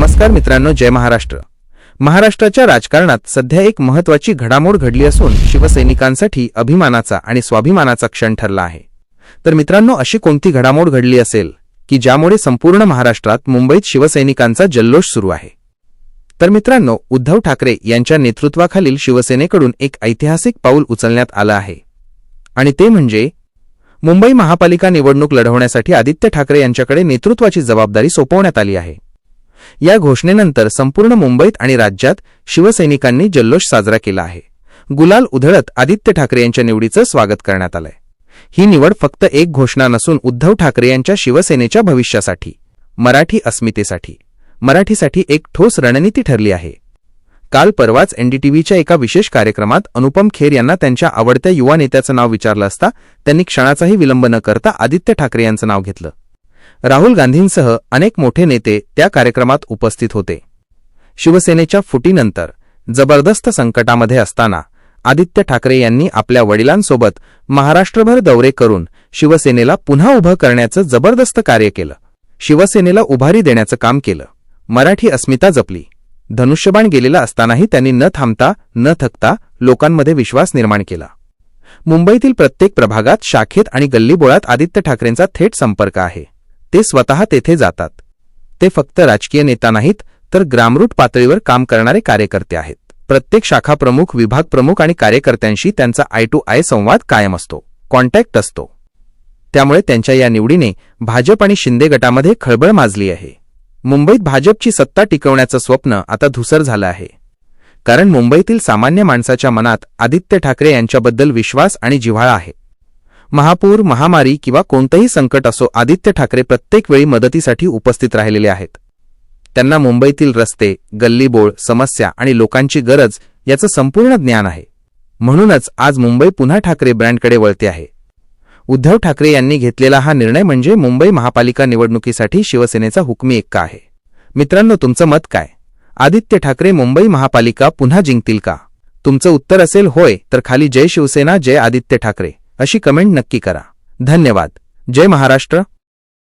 नमस्कार मित्रांनो जय महाराष्ट्र. महाराष्ट्राच्या राजकारणात सध्या एक महत्वाची घडामोड घडली असून शिवसैनिकांसाठी अभिमानाचा आणि स्वाभिमानाचा क्षण ठरला आहे. तर मित्रांनो अशी कोणती घडामोड घडली असेल की ज्यामुळे संपूर्ण महाराष्ट्रात मुंबईत शिवसैनिकांचा जल्लोष सुरू आहे? तर मित्रांनो उद्धव ठाकरे यांच्या नेतृत्वाखालील शिवसेनेकडून एक ऐतिहासिक पाऊल उचलण्यात आलं आहे. आणि ते म्हणजे मुंबई महापालिका निवडणूक लढवण्यासाठी आदित्य ठाकरे यांच्याकडे नेतृत्वाची जबाबदारी सोपवण्यात आली आहे. या घोषणेनंतर संपूर्ण मुंबईत आणि राज्यात शिवसैनिकांनी जल्लोष साजरा केला आहे. गुलाल उधळत आदित्य ठाकरे यांच्या निवडीचं स्वागत करण्यात आलंय. ही निवड फक्त एक घोषणा नसून उद्धव ठाकरे यांच्या शिवसेनेच्या भविष्यासाठी मराठी अस्मितेसाठी मराठीसाठी एक ठोस रणनीती ठरली आहे. काल परवाच एनडीटीव्हीच्या एका विशेष कार्यक्रमात अनुपम खेर यांना त्यांच्या आवडत्या युवा नेत्याचं नाव विचारलं असता त्यांनी क्षणाचाही विलंब न करता आदित्य ठाकरे यांचं नाव घेतलं. राहुल गांधींसह अनेक मोठे नेते त्या कार्यक्रमात उपस्थित होते. शिवसेनेच्या फुटीनंतर जबरदस्त संकटामध्ये असताना आदित्य ठाकरे यांनी आपल्या वडिलांसोबत महाराष्ट्रभर दौरे करून शिवसेनेला पुन्हा उभं करण्याचं जबरदस्त कार्य केलं. शिवसेनेला उभारी देण्याचं काम केलं. मराठी अस्मिता जपली. धनुष्यबाण गेलेला असतानाही त्यांनी न थांबता न थकता लोकांमध्ये विश्वास निर्माण केला. मुंबईतील प्रत्येक प्रभागात शाखेत आणि गल्लीबोळात आदित्य ठाकरेंचा थेट संपर्क आहे. ते स्वतः तेथे जातात. ते फक्त राजकीय नेता नाहीत तर ग्रामरूट पातळीवर काम करणारे कार्यकर्ते आहेत. प्रत्येक शाखा प्रमुख विभाग प्रमुख आणि कार्यकर्त्यांशी त्यांचा आय टू आय संवाद कायम असतो. कॉन्टॅक्ट असतो. त्यामुळे त्यांच्या या निवडीने भाजप आणि शिंदे गटामध्ये खळबळ माजली आहे. मुंबईत भाजपची सत्ता टिकवण्याचं स्वप्न आता धुसर झालं आहे. कारण मुंबईतील सामान्य माणसाच्या मनात आदित्य ठाकरे यांच्याबद्दल विश्वास आणि जिव्हाळा आहे. महापूर महामारी किंवा कोणतंही संकट असो आदित्य ठाकरे प्रत्येक वेळी मदतीसाठी उपस्थित राहिलेले आहेत. त्यांना मुंबईतील रस्ते गल्लीबोळ समस्या आणि लोकांची गरज याचं संपूर्ण ज्ञान आहे. म्हणूनच आज मुंबई पुन्हा ठाकरे ब्रँडकडे वळते आहे. उद्धव ठाकरे यांनी घेतलेला हा निर्णय म्हणजे मुंबई महापालिका निवडणुकीसाठी शिवसेनेचा हुकमी एक्का आहे. मित्रांनो तुमचं मत काय? आदित्य ठाकरे मुंबई महापालिका पुन्हा जिंकतील का? तुमचं उत्तर असेल होय तर खाली जय शिवसेना जय आदित्य ठाकरे. अशी कमेंट नक्की करा. धन्यवाद. जय महाराष्ट्र.